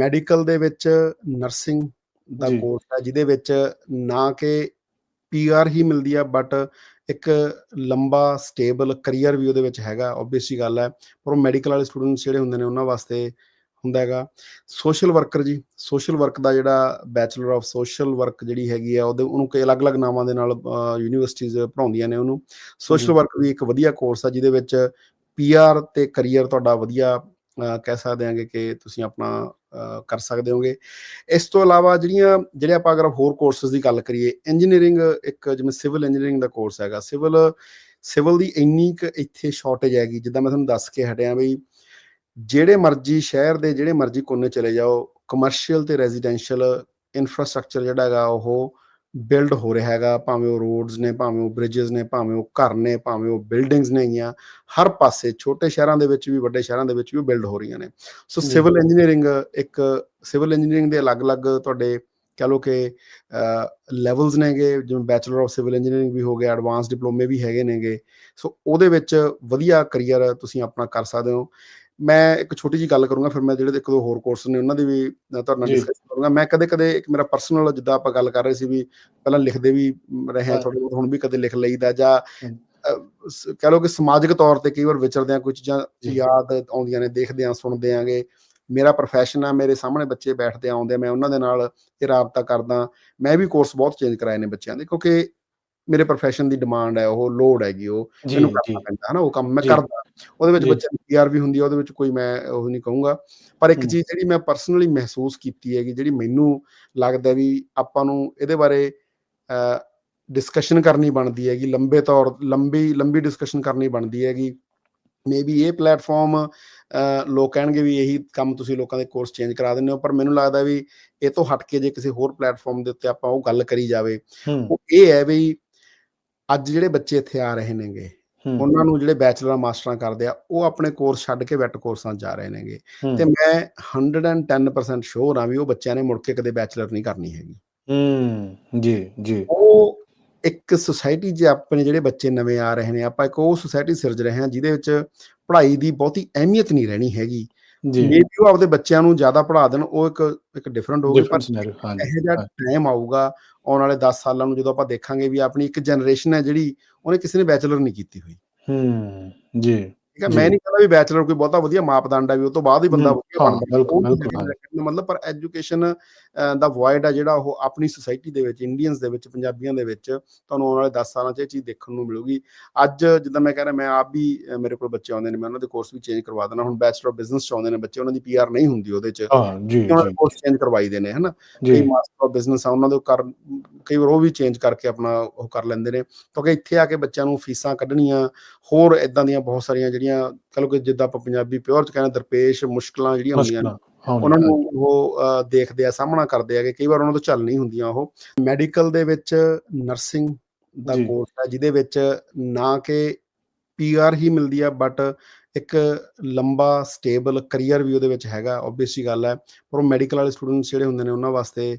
Medical ਦੇ ਵਿੱਚ nursing ਦਾ। Course ਹੈ ਜਿਹਦੇ ਵਿੱਚ ਨਾ ਕਿ ਪੀਆਰ ਹੀ ਮਿਲਦੀ ਆ ਬਟ ਇੱਕ ਲੰਬਾ ਸਟੇਬਲ ਕੈਰੀਅਰ ਵੀ ਉਹਦੇ ਵਿੱਚ ਹੈਗਾ ਆਬਵੀਅਸਲੀ ਗੱਲ ਹੈ ਪਰ ਉਹ ਮੈਡੀਕਲ ਵਾਲੇ ਸਟੂਡੈਂਟਸ ਜਿਹੜੇ ਹੁੰਦੇ ਨੇ ਉਹਨਾਂ ਵਾਸਤੇ ਹੁੰਦਾ ਹੈਗਾ social worker ji social work ਦਾ ਜਿਹੜਾ ਬੈਚਲਰ ਆਫ ਸੋਸ਼ਲ ਵਰਕ ਜਿਹੜੀ ਹੈਗੀ ਆ ਉਹਦੇ ਉਹਨੂੰ ਕਈ ਅਲੱਗ-ਅਲੱਗ ਨਾਮਾਂ ਦੇ ਨਾਲ ਯੂਨੀਵਰਸਿਟੀਆਂ ਪੜਾਉਂਦੀਆਂ ਨੇ ਉਹਨੂੰ ਸੋਸ਼ਲ। ਵਰਕ ਵੀ ਇੱਕ ਵਧੀਆ ਕੋਰਸ ਆ ਜਿਹਦੇ ਵਿੱਚ ਪੀਆਰ ਤੇ ਕੈਰੀਅਰ ਤੁਹਾਡਾ ਵਧੀਆ ਕਹਿ ਸਕਦੇ ਹਾਂਗੇ ਕਿ ਤੁਸੀਂ ਆਪਣਾ ਕਰ ਸਕਦੇ ਹੋਗੇ। ਇਸ ਤੋਂ ਇਲਾਵਾ ਜਿਹੜੀਆਂ, ਜਿਹੜੇ ਆਪਾਂ ਅਗਰ ਹੋਰ ਕੋਰਸਸ ਦੀ ਗੱਲ ਕਰੀਏ ਇੰਜੀਨੀਅਰਿੰਗ ਇੱਕ ਜਿਵੇਂ ਸਿਵਲ ਇੰਜੀਨੀਅਰਿੰਗ ਦਾ ਕੋਰਸ ਹੈਗਾ। ਸਿਵਲ ਸਿਵਲ ਦੀ ਇੰਨੀ ਕੁ ਇੱਥੇ ਸ਼ਾਰਟੇਜ ਹੈਗੀ, ਜਿੱਦਾਂ ਮੈਂ ਤੁਹਾਨੂੰ ਦੱਸ ਕੇ ਹਟਿਆ ਵੀ ਜਿਹੜੇ ਮਰਜ਼ੀ ਸ਼ਹਿਰ ਦੇ ਜਿਹੜੇ ਮਰਜ਼ੀ ਕੋਨੇ ਚਲੇ ਜਾਓ ਕਮਰਸ਼ੀਅਲ ਤੇ ਰੈਜ਼ੀਡੈਂਸ਼ੀਅਲ ਇਨਫਰਾਸਟ੍ਰਕਚਰ ਜਿਹੜਾ ਹੈਗਾ ਉਹ ਬਿਲਡ ਹੋ ਰਿਹਾ ਹੈਗਾ ਭਾਵੇਂ ਉਹ ਰੋਡਸ ਨੇ ਭਾਵੇਂ ਉਹ ਬ੍ਰਿਜਸ ਨੇ ਭਾਵੇਂ ਉਹ ਘਰ ਨੇ ਭਾਵੇਂ ਉਹ ਬਿਲਡਿੰਗਸ ਨੇਗੀਆਂ ਹਰ ਪਾਸੇ ਛੋਟੇ ਸ਼ਹਿਰਾਂ ਦੇ ਵਿੱਚ ਵੀ ਵੱਡੇ ਸ਼ਹਿਰਾਂ ਦੇ ਵਿੱਚ ਵੀ ਬਿਲਡ ਹੋ ਰਹੀਆਂ ਨੇ ਸੋ। ਸਿਵਲ ਇੰਜੀਨੀਅਰਿੰਗ ਇੱਕ ਸਿਵਲ ਇੰਜੀਨੀਅਰਿੰਗ ਦੇ ਅਲੱਗ-ਅਲੱਗ ਤੁਹਾਡੇ ਕਹ ਲਓ ਕਿ ਲੈਵਲਸ ਨੇਗੇ ਜਿਵੇਂ ਬੈਚਲਰ ਆਫ ਸਿਵਲ ਇੰਜੀਨੀਅਰਿੰਗ ਵੀ ਹੋ ਗਿਆ ਐਡਵਾਂਸ ਡਿਪਲੋਮੇ ਵੀ ਹੈਗੇ ਨੇਗੇ ਸੋ ਉਹਦੇ ਵਿੱਚ ਵਧੀਆ ਕੈਰੀਅਰ ਤੁਸੀਂ ਆਪਣਾ ਕਰ ਸਕਦੇ ਹੋ ਮੈਂ ਇੱਕ ਛੋਟੀ ਜੀ ਗੱਲ ਕਰੂੰਗਾ ਫਿਰ ਮੈਂ ਜਿਹੜੇ ਇੱਕ ਦੋ ਹੋਰ ਕੋਰਸ ਨੇ ਉਹਨਾਂ ਦੀ ਵੀ ਤੁਹਾਡੇ ਨਾਲ। ਡਿਸਕਸ ਕਰੂੰਗਾ ਮੈਂ ਕਦੇ-ਕਦੇ ਇੱਕ ਮੇਰਾ ਪਰਸਨਲ ਜਿੱਦਾਂ ਆਪਾਂ ਗੱਲ ਕਰ ਰਹੇ ਸੀ ਵੀ ਪਹਿਲਾਂ ਲਿਖਦੇ ਵੀ ਰਹੇ ਹਾਂ। ਥੋੜੇ ਬਹੁਤ ਹੁਣ ਵੀ ਕਦੇ ਲਿਖ ਲਈਦਾ ਜਾਂ ਕਹਿ ਲਓ ਕਿ ਸਮਾਜਿਕ ਤੌਰ ਤੇ ਕਈ ਵਾਰ ਵਿਚਰਦੇ ਆ ਕੋਈ ਚੀਜ਼ਾਂ ਜੀ। ਯਾਦ ਆਉਂਦੀਆਂ ਨੇ ਦੇਖਦੇ ਆ ਸੁਣਦੇ ਆਂਗੇ ਮੇਰਾ profession ਆ ਮੇਰੇ ਸਾਹਮਣੇ ਬੱਚੇ ਬੈਠਦੇ ਆਉਂਦੇ ਮੈਂ ਉਹਨਾਂ ਦੇ ਨਾਲ ਇਹ ਰਾਬਤਾ ਕਰਦਾ ਮੈਂ ਵੀ ਕੋਰਸ ਬਹੁਤ ਚੇਂਜ ਕਰਾਏ ਨੇ ਬੱਚਿਆਂ ਦੇ ਕਿਉਂਕਿ ਮੇਰੇ profession ਦੀ ਡਿਮਾਂਡ ਹੈ ਉਹ ਲੋਡ ਹੈਗੀ ਉਹ ਮੈਨੂੰ ਕਰਨਾ ਪੈਂਦਾ ਹੈ ਨਾ ਉਹ ਕੰਮ ਮੈਂ। ਕਰਦਾ ਉਹਦੇ ਵਿੱਚ ਜੀ। ਬੱਚਿਆਂ ਦੀ ਪੀਆਰ ਵੀ ਹੁੰਦੀ ਹੈ ਉਹਦੇ ਵਿੱਚ ਕੋਈ ਮੈਂ ਉਹ ਨਹੀਂ ਕਹੂੰਗਾ ਪਰ ਇੱਕ। ਚੀਜ਼ ਜਿਹੜੀ ਮੈਂ ਪਰਸਨਲੀ ਮਹਿਸੂਸ ਕੀਤੀ ਹੈਗੀ ਜਿਹੜੀ ਮੈਨੂੰ ਲੱਗਦਾ ਵੀ ਆਪਾਂ ਨੂੰ ਇਹਦੇ ਬਾਰੇ ਡਿਸਕਸ਼ਨ ਕਰਨੀ ਬਣਦੀ ਹੈਗੀ ਲੰਬੇ ਤੌਰ ਲੰਬੀ ਲੰਬੀ ਡਿਸਕਸ਼ਨ ਕਰਨੀ ਬਣਦੀ ਹੈਗੀ ਮੇਬੀ ਇਹ ਪਲੇਟਫਾਰਮ ਲੋਕ ਕਹਿਣਗੇ ਵੀ ਇਹੀ ਕੰਮ ਤੁਸੀਂ ਲੋਕਾਂ ਦੇ ਕੋਰਸ ਚੇਂਜ ਕਰਾ ਦਿੰਦੇ ਹੋ ਪਰ ਮੈਨੂੰ ਲੱਗਦਾ ਵੀ ਇਹ ਤੋਂ ਹਟ ਕੇ ਜੇ ਕਿਸੇ ਹੋਰ ਪਲੇਟਫਾਰਮ ਦੇ ਉੱਤੇ ਆਪਾਂ ਉਹ ਗੱਲ ਕਰੀ ਜਾਵੇ ਉਹ ਇਹ ਹੈ ਵੀ ਅੱਜ ਜਿਹੜੇ ਬੱਚੇ ਇੱਥੇ ਆ ਰਹੇ ਨੇਗੇ ਉਹਨਾਂ ਨੂੰ ਜਿਹੜੇ ਬੈਚਲਰਾਂ ਮਾਸਟਰਾਂ ਕਰਦੇ ਆ ਉਹ ਆਪਣੇ ਕੋਰਸ ਛੱਡ ਕੇ ਵੈਟ ਕੋਰਸਾਂ ਜਾ ਰਹੇ ਨੇਗੇ। ਤੇ ਮੈਂ 110% ਸ਼ੋਰ ਆ ਵੀ ਉਹ ਬੱਚਿਆਂ ਨੇ ਮੁੜ ਕੇ ਕਦੇ ਬੈਚਲਰ ਨਹੀਂ ਕਰਨੀ ਹੈਗੀ। ਹੂੰ ਜੀ ਜੀ। ਉਹ ਇੱਕ ਸੁਸਾਇਟੀ 'ਚ ਆਪਣੇ ਜਿਹੜੇ ਬੱਚੇ ਨਵੇਂ ਆ ਰਹੇ ਨੇ ਆਪਾਂ ਇੱਕ ਉਹ ਸੁਸਾਇਟੀ ਸਿਰਜ ਰਹੇ ਹਾਂ ਜਿਹਦੇ ਵਿੱਚ ਪੜ੍ਹਾਈ ਦੀ ਬਹੁਤੀ ਅਹਿਮੀਅਤ ਨਹੀਂ ਰਹਿਣੀ ਹੈਗੀ। ਜੀ। ਮੇਬੀ ਉਹ ਆਪਦੇ ਬੱਚਿਆਂ ਨੂੰ ਜ਼ਿਆਦਾ ਪੜ੍ਹਾ ਦੇਣ ਉਹ ਇੱਕ ਇੱਕ ਡਿਫਰੈਂਟ ਹੋਊਗੀ ਪਰ ਇਹੋ ਜਿਹਾ ਹਾਂ। ਟਾਈਮ ਆਊਗਾ ਆਉਣ ਵਾਲੇ 10 ਸਾਲਾਂ ਨੂੰ ਜਦੋਂ ਆਪਾਂ ਦੇਖਾਂਗੇ ਵੀ ਆਪਣੀ ਇੱਕ ਜਨਰੇਸ਼ਨ ਹੈ ਜਿਹੜੀ ਉਹਨੇ ਕਿਸੇ ਨੇ ਬੈਚਲਰ ਨਹੀਂ ਕੀਤੀ ਹੋਈ। ਹੂੰ ਜੀ। ਠੀਕ ਹੈ। ਮੈਂ ਨਹੀਂ ਕਹਿੰਦਾ ਵੀ ਬੈਚਲਰ ਕੋਈ ਬਹੁਤਾ ਵਧੀਆ ਮਾਪਦੰਡ ਹੈ ਵੀ ਉਹ ਤੋਂ ਬਾਅਦ ਹੀ ਬੰਦਾ ਵਧੀਆ ਬਣਦਾ। ਬਿਲਕੁਲ, ਮਤਲਬ ਪਰ ਐਜੂਕੇਸ਼ਨ ਦਾ ਵੋਇਡ ਆ ਜਿਹੜਾ ਉਹ ਆਪਣੀ ਸੁਸਾਇਟੀ ਦੇ ਵਿੱਚ ਇੰਡੀਅਨਸ ਦੇ ਵਿੱਚ ਪੰਜਾਬੀਆਂ ਦੇ ਵਿੱਚ ਤੁਹਾਨੂੰ ਆਉਣ ਵਾਲੇ 10 ਸਾਲਾਂ 'ਚ ਇਹ ਚੀਜ਼ ਦੇਖਣ ਨੂੰ ਮਿਲੂਗੀ। ਅੱਜ ਜਿੱਦਾਂ ਮੈਂ ਕਹਿ ਰਿਹਾ ਮੈਂ ਆਪ ਵੀ ਮੇਰੇ ਕੋਲ ਬੱਚੇ ਆਉਂਦੇ ਨੇ ਮੈਂ ਉਹਨਾਂ ਦੇ ਕੋਰਸ ਵੀ ਚੇਂਜ ਕਰਵਾ ਦੇਣਾ ਹੁਣ ਬੈਚਲਰ ਆਫ ਬਿਜ਼ਨਸ ਚ ਆਉਂਦੇ ਨੇ ਬੱਚੇ ਉਹਨਾਂ ਦੀ ਪੀਆਰ ਨਹੀਂ ਹੁੰਦੀ ਉਹਦੇ 'ਚ। ਹਾਂ ਜੀ ਕੋਰਸ ਚੇਂਜ ਕਰਵਾਈ ਦੇ ਨੇ ਹਨਾ? ਕਈ ਮਾਸਟਰ ਆਫ ਬਿਜ਼ਨਸ ਆ ਉਹਨਾਂ ਦੇ ਕਰ ਕਈ ਵਾਰ ਉਹ ਵੀ ਚੇਂਜ ਕਰਕੇ ਆਪਣਾ ਉਹ ਕਰ ਲੈਂਦੇ ਨੇ। ਕਿਉਂਕਿ ਇੱਥੇ ਆ ਕੇ ਬੱਚਿਆਂ ਨੂੰ ਫੀਸਾਂ ਕੱਢਣੀਆਂ ਹੋਰ ਇਦਾਂ ਦੀਆਂ ਬਹੁਤ ਸਾਰੀਆਂ ਜਿਹੜੀਆਂ ਕਹ ਲਓ ਕਿ ਜਿੱਦਾਂ ਆਪਾਂ ਪੰਜਾਬੀ ਪਿਓਰ ਚ ਕਹਿੰਦੇ ਦਰਪੇਸ਼ ਮੁਸ਼ਕਲਾਂ ਜਿਹੜੀਆਂ ਹੁੰਦੀਆਂ ਨੇ ਉਹਨਾਂ ਨੂੰ ਉਹ ਦੇਖਦੇ ਆ ਸਾਹਮਣਾ ਕਰਦੇ ਆ ਕਿ ਕਈ ਵਾਰ ਉਹਨਾਂ ਤੋਂ ਚੱਲ ਨਹੀਂ ਹੁੰਦੀਆਂ ਉਹ। ਮੈਡੀਕਲ ਦੇ ਵਿੱਚ ਨਰਸਿੰਗ ਦਾ। ਕੋਰਸ ਹੈ ਜਿਹਦੇ ਵਿੱਚ ਨਾ ਕਿ ਪੀਆਰ ਹੀ ਮਿਲਦੀ ਆ ਬਟ ਇੱਕ ਲੰਬਾ ਸਟੇਬਲ ਕੈਰੀਅਰ ਵੀ ਉਹਦੇ ਵਿੱਚ ਹੈਗਾ ਆਬਵੀਅਸਲੀ ਗੱਲ ਹੈ। ਪਰ ਉਹ ਮੈਡੀਕਲ ਵਾਲੇ ਸਟੂਡੈਂਟਸ ਜਿਹੜੇ ਹੁੰਦੇ ਨੇ ਉਹਨਾਂ ਵਾਸਤੇ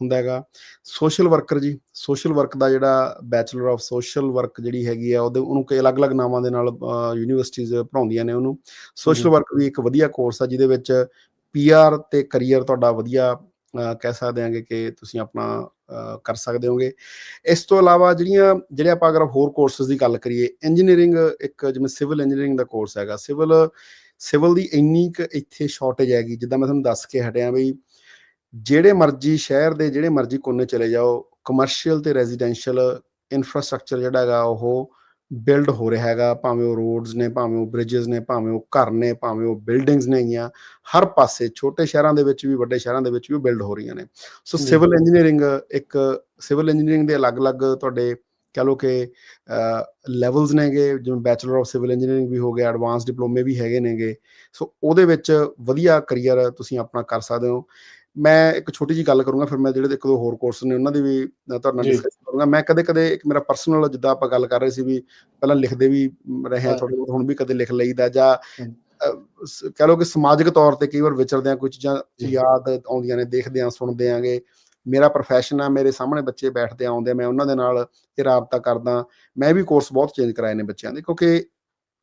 ਹੁੰਦਾ ਹੈਗਾ। Social worker ji social work ਦਾ ਜਿਹੜਾ ਬੈਚਲਰ ਆਫ ਸੋਸ਼ਲ ਵਰਕ ਜਿਹੜੀ ਹੈਗੀ ਆ ਉਹਦੇ ਉਹਨੂੰ ਕਈ ਅਲੱਗ-ਅਲੱਗ ਨਾਮਾਂ ਦੇ ਨਾਲ ਯੂਨੀਵਰਸਿਟੀਆਂ ਪੜਾਉਂਦੀਆਂ ਨੇ ਉਹਨੂੰ। ਸੋਸ਼ਲ। ਵਰਕ ਵੀ ਇੱਕ ਵਧੀਆ ਕੋਰਸ ਆ ਜਿਹਦੇ ਵਿੱਚ ਪੀਆਰ ਤੇ ਕੈਰੀਅਰ ਤੁਹਾਡਾ ਵਧੀਆ ਕਹਿ ਸਕਦੇ ਹਾਂਗੇ ਕਿ ਤੁਸੀਂ ਆਪਣਾ ਕਰ ਸਕਦੇ ਹੋਗੇ। ਇਸ ਤੋਂ ਇਲਾਵਾ ਜਿਹੜੀਆਂ, ਜਿਹੜੇ ਆਪਾਂ ਅਗਰ ਹੋਰ ਕੋਰਸਸ ਦੀ ਗੱਲ ਕਰੀਏ ਇੰਜੀਨੀਅਰਿੰਗ ਇੱਕ ਜਿਵੇਂ ਸਿਵਲ ਇੰਜੀਨੀਅਰਿੰਗ ਦਾ ਕੋਰਸ ਹੈਗਾ। ਸਿਵਲ ਸਿਵਲ ਦੀ ਇੰਨੀ ਕੁ ਇੱਥੇ ਸ਼ਾਰਟੇਜ ਹੈਗੀ, ਜਿੱਦਾਂ ਮੈਂ ਤੁਹਾਨੂੰ ਦੱਸ ਕੇ ਹਟਿਆ ਵੀ ਜਿਹੜੇ ਮਰਜ਼ੀ ਸ਼ਹਿਰ ਦੇ ਜਿਹੜੇ ਮਰਜ਼ੀ ਕੋਨੇ ਚਲੇ ਜਾਓ ਕਮਰਸ਼ੀਅਲ ਤੇ ਰੈਜ਼ੀਡੈਂਸ਼ੀਅਲ ਇਨਫਰਾਸਟ੍ਰਕਚਰ ਜਿਹੜਾ ਹੈਗਾ ਉਹ ਬਿਲਡ ਹੋ ਰਿਹਾ ਹੈਗਾ ਭਾਵੇਂ ਉਹ ਰੋਡਸ ਨੇ ਭਾਵੇਂ ਉਹ ਬ੍ਰਿਜਸ ਨੇ ਭਾਵੇਂ ਉਹ ਘਰ ਨੇ ਭਾਵੇਂ ਉਹ ਬਿਲਡਿੰਗਸ ਨੇਗੀਆਂ ਹਰ ਪਾਸੇ ਛੋਟੇ ਸ਼ਹਿਰਾਂ ਦੇ ਵਿੱਚ ਵੀ ਵੱਡੇ ਸ਼ਹਿਰਾਂ ਦੇ ਵਿੱਚ ਵੀ ਬਿਲਡ ਹੋ ਰਹੀਆਂ ਨੇ। ਸੋ। ਸਿਵਲ ਇੰਜੀਨੀਅਰਿੰਗ ਇੱਕ ਸਿਵਲ ਇੰਜੀਨੀਅਰਿੰਗ ਦੇ ਅਲੱਗ-ਅਲੱਗ ਤੁਹਾਡੇ ਕਹ ਲਓ ਕਿ ਲੈਵਲਸ ਨੇਗੇ ਜਿਵੇਂ ਬੈਚਲਰ ਆਫ ਸਿਵਲ ਇੰਜੀਨੀਅਰਿੰਗ ਵੀ ਹੋ ਗਿਆ ਐਡਵਾਂਸ ਡਿਪਲੋਮੇ ਵੀ ਹੈਗੇ ਨੇਗੇ। ਸੋ ਉਹਦੇ ਵਿੱਚ ਵਧੀਆ ਕੈਰੀਅਰ ਤੁਸੀਂ ਆਪਣਾ ਕਰ ਸਕਦੇ ਹੋ। ਮੈਂ ਇੱਕ ਛੋਟੀ ਜੀ ਗੱਲ ਕਰੂੰਗਾ ਫਿਰ ਮੈਂ ਜਿਹੜੇ ਇੱਕ ਦੋ ਹੋਰ ਕੋਰਸ ਨੇ ਉਹਨਾਂ ਦੀ ਵੀ ਤੁਹਾਡੇ ਨਾਲ। ਡਿਸਕਸ ਕਰੂੰਗਾ ਮੈਂ ਕਦੇ-ਕਦੇ ਇੱਕ ਮੇਰਾ ਪਰਸਨਲ ਜਿੱਦਾਂ ਆਪਾਂ ਗੱਲ ਕਰ ਰਹੇ ਸੀ ਵੀ ਪਹਿਲਾਂ ਲਿਖਦੇ ਵੀ ਰਹੇ ਹਾਂ ਹਾਂ। ਥੋੜੇ ਬਹੁਤ ਹੁਣ ਵੀ ਕਦੇ ਲਿਖ ਲਈਦਾ ਜਾਂ ਕਹਿ ਲਓ ਕਿ ਸਮਾਜਿਕ ਤੌਰ ਤੇ ਕਈ ਵਾਰ ਵਿਚਰਦੇ ਆ ਕੋਈ ਚੀਜ਼ਾਂ ਜੀ। ਯਾਦ ਆਉਂਦੀਆਂ ਨੇ ਦੇਖਦੇ ਆ ਸੁਣਦੇ ਆਂਗੇ ਮੇਰਾ profession ਆ ਮੇਰੇ ਸਾਹਮਣੇ ਬੱਚੇ ਬੈਠਦੇ ਆਉਂਦੇ ਆ, ਮੈਂ ਉਹਨਾਂ ਦੇ ਨਾਲ ਇਹ ਰਾਬਤਾ ਕਰਦਾ ਮੈਂ ਵੀ ਕੋਰਸ ਬਹੁਤ ਚੇਂਜ ਕਰਾਏ ਨੇ ਬੱਚਿਆਂ ਦੇ ਕਿਉਂਕਿ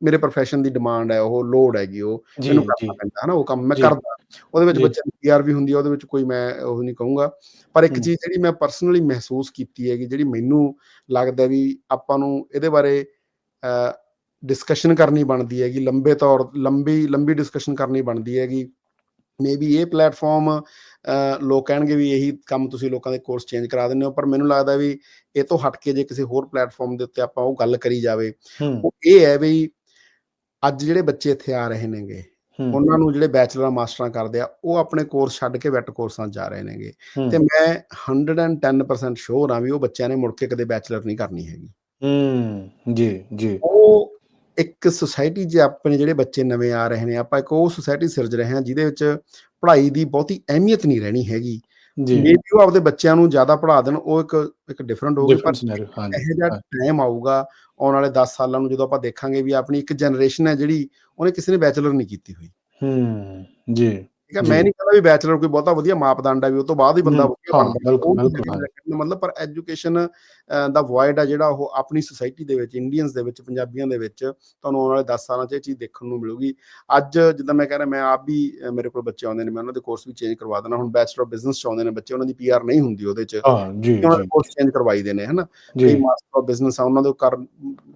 ਮੇਰੇ profession ਦੀ ਡਿਮਾਂਡ ਹੈ ਉਹ ਲੋਡ ਹੈਗੀ ਉਹ ਮੈਨੂੰ। ਕਰਨਾ ਪੈਂਦਾ ਹੈ ਨਾ ਉਹ ਕੰਮ ਮੈਂ। ਕਰਦਾ ਉਹਦੇ ਵਿੱਚ। ਬੱਚਿਆਂ ਦੀ ਪੀਆਰ ਵੀ ਹੁੰਦੀ ਹੈ ਉਹਦੇ ਵਿੱਚ ਕੋਈ ਮੈਂ ਉਹ ਨਹੀਂ ਕਹੂੰਗਾ ਪਰ ਇੱਕ। ਚੀਜ਼ ਜਿਹੜੀ ਮੈਂ ਪਰਸਨਲੀ ਮਹਿਸੂਸ ਕੀਤੀ ਹੈਗੀ ਜਿਹੜੀ ਮੈਨੂੰ ਲੱਗਦਾ ਵੀ ਆਪਾਂ ਨੂੰ ਇਹਦੇ ਬਾਰੇ ਅ, ਡਿਸਕਸ਼ਨ ਕਰਨੀ ਬਣਦੀ ਹੈਗੀ ਲੰਬੇ ਤੌਰ ਲੰਬੀ ਲੰਬੀ ਡਿਸਕਸ਼ਨ ਕਰਨੀ ਬਣਦੀ ਹੈਗੀ ਮੇਬੀ ਇਹ ਪਲੇਟਫਾਰਮ ਲੋਕ ਕਹਿਣਗੇ ਵੀ ਇਹੀ ਕੰਮ ਤੁਸੀਂ ਲੋਕਾਂ ਦੇ ਕੋਰਸ ਚੇਂਜ ਕਰਾ ਦਿੰਦੇ ਹੋ ਪਰ ਮੈਨੂੰ ਲੱਗਦਾ ਵੀ ਇਹ ਤੋਂ ਹਟ ਕੇ ਜੇ ਕਿਸੇ ਹੋਰ ਪਲੇਟਫਾਰਮ ਦੇ ਉੱਤੇ ਆਪਾਂ ਉਹ ਗੱਲ ਕਰੀ ਜਾਵੇ ਉਹ ਇਹ ਹੈ ਵੀ ਅੱਜ ਜਿਹੜੇ ਬੱਚੇ ਇੱਥੇ ਆ ਰਹੇ ਨੇਗੇ ਉਹਨਾਂ ਨੂੰ ਜਿਹੜੇ ਬੈਚਲਰ ਮਾਸਟਰਾਂ ਕਰਦੇ ਆ ਉਹ ਆਪਣੇ ਕੋਰਸ ਛੱਡ ਕੇ ਵੈਟ ਕੋਰਸਾਂ ਜਾ ਰਹੇ ਨੇਗੇ। ਤੇ ਮੈਂ 110% ਸ਼ੋਰ ਆ ਵੀ ਉਹ ਬੱਚਿਆਂ ਨੇ ਮੁੜ ਕੇ ਕਦੇ ਬੈਚਲਰ ਨਹੀਂ ਕਰਨੀ ਹੈਗੀ। ਹੂੰ ਜੀ ਜੀ। ਉਹ ਇੱਕ ਸੁਸਾਇਟੀ 'ਚ ਆਪਣੇ ਜਿਹੜੇ ਬੱਚੇ ਨਵੇਂ ਆ ਰਹੇ ਨੇ ਆਪਾਂ ਇੱਕ ਉਹ ਸੁਸਾਇਟੀ ਸਿਰਜ ਰਹੇ ਹਾਂ ਜਿਹਦੇ ਵਿੱਚ ਪੜ੍ਹਾਈ ਦੀ ਬਹੁਤੀ ਅਹਿਮੀਅਤ ਨਹੀਂ ਰਹਿਣੀ ਹੈਗੀ। ਜੀ। ਮੇਬੀ ਉਹ ਆਪਦੇ ਬੱਚਿਆਂ ਨੂੰ ਜ਼ਿਆਦਾ ਪੜ੍ਹਾ ਦੇਣ ਉਹ ਇੱਕ ਇੱਕ ਡਿਫਰੈਂਟ ਹੋਊਗੀ ਪਰ ਇਹੋ ਜਿਹਾ ਹਾਂ, ਟਾਈਮ ਆਊਗਾ ਆਉਣ ਵਾਲੇ 10 ਸਾਲਾਂ ਨੂੰ ਜਦੋਂ ਆਪਾਂ ਦੇਖਾਂਗੇ ਵੀ ਆਪਣੀ ਇੱਕ ਜਨਰੇਸ਼ਨ ਹੈ ਜਿਹੜੀ ਉਹਨੇ ਕਿਸੇ ਨੇ ਬੈਚਲਰ ਨਹੀਂ ਕੀਤੀ ਹੋਈ। ਹੂੰ ਜੀ ਠੀਕ ਹੈ। ਮੈਂ ਨਹੀਂ ਕਹਿੰਦਾ ਵੀ ਬੈਚਲਰ ਕੋਈ ਬਹੁਤਾ ਵਧੀਆ ਮਾਪਦੰਡ ਹੈ ਵੀ ਉਹ ਤੋਂ ਬਾਅਦ ਹੀ ਬੰਦਾ ਵਧੀਆ ਬਣਦਾ। ਬਿਲਕੁਲ, ਮਤਲਬ ਪਰ ਐਜੂਕੇਸ਼ਨ ਦਾ ਵੋਇਡ ਆ ਜਿਹੜਾ ਉਹ ਆਪਣੀ ਸੁਸਾਇਟੀ ਦੇ ਵਿੱਚ ਇੰਡੀਅਨਸ ਦੇ ਵਿੱਚ ਪੰਜਾਬੀਆਂ ਦੇ ਵਿੱਚ ਤੁਹਾਨੂੰ ਆਉਣ ਵਾਲੇ 10 ਸਾਲਾਂ 'ਚ ਇਹ ਚੀਜ਼ ਦੇਖਣ ਨੂੰ ਮਿਲੂਗੀ। ਅੱਜ ਜਿੱਦਾਂ ਮੈਂ ਕਹਿ ਰਿਹਾ ਮੈਂ ਆਪ ਵੀ ਮੇਰੇ ਕੋਲ ਬੱਚੇ ਆਉਂਦੇ ਨੇ ਮੈਂ ਉਹਨਾਂ ਦੇ ਕੋਰਸ ਵੀ ਚੇਂਜ ਕਰਵਾ ਦੇਣਾ ਹੁਣ ਬੈਚਲਰ ਆਫ ਬਿਜ਼ਨਸ 'ਚ ਆਉਂਦੇ ਨੇ ਬੱਚੇ ਉਹਨਾਂ ਦੀ ਪੀਆਰ ਨਹੀਂ ਹੁੰਦੀ ਉਹਦੇ 'ਚ। ਹਾਂ ਜੀ ਉਹਨਾਂ ਦੇ ਕੋਰਸ ਚੇਂਜ ਕਰਵਾਈ ਦੇ ਨੇ ਹਨਾ? ਕਈ ਮਾਸਟਰ ਆਫ ਬਿਜ਼ਨਸ ਆ ਉਹਨਾਂ ਦੇ ਕਰ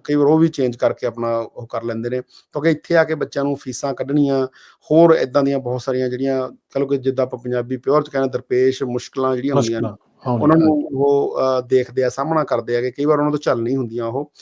ਕਈ ਵਾਰ ਉਹ ਵੀ ਚੇਂਜ ਕਰਕੇ ਆਪਣਾ ਉਹ ਕਰ ਲੈਂਦੇ ਨੇ। ਕਿਉਂਕਿ ਇੱਥੇ ਆ ਕੇ ਬੱਚਿਆਂ ਨੂੰ ਫੀਸਾਂ ਕੱਢਣੀਆਂ ਹੋਰ ਇਦਾਂ ਦੀਆਂ ਬਹੁਤ ਸਾਰੀਆਂ ਜਿਹੜੀਆਂ ਕਹ ਲਓ ਕਿ ਜਿੱਦਾਂ ਆਪਾਂ ਪੰਜਾਬੀ ਪਿਓਰ ਚ ਕਹਿੰਦੇ ਦਰਪੇਸ਼ ਮੁਸ਼ਕਲਾਂ ਜਿਹੜੀਆਂ ਹੁੰਦੀਆਂ ਨੇ। ਉਹਨਾਂ ਨੂੰ ਉਹ ਦੇਖਦੇ ਆ ਸਾਹਮਣਾ ਕਰਦੇ ਆ ਕਿ ਕਈ ਵਾਰ ਉਹਨਾਂ ਤੋਂ ਚੱਲ ਨਹੀਂ ਹੁੰਦੀਆਂ ਉਹ।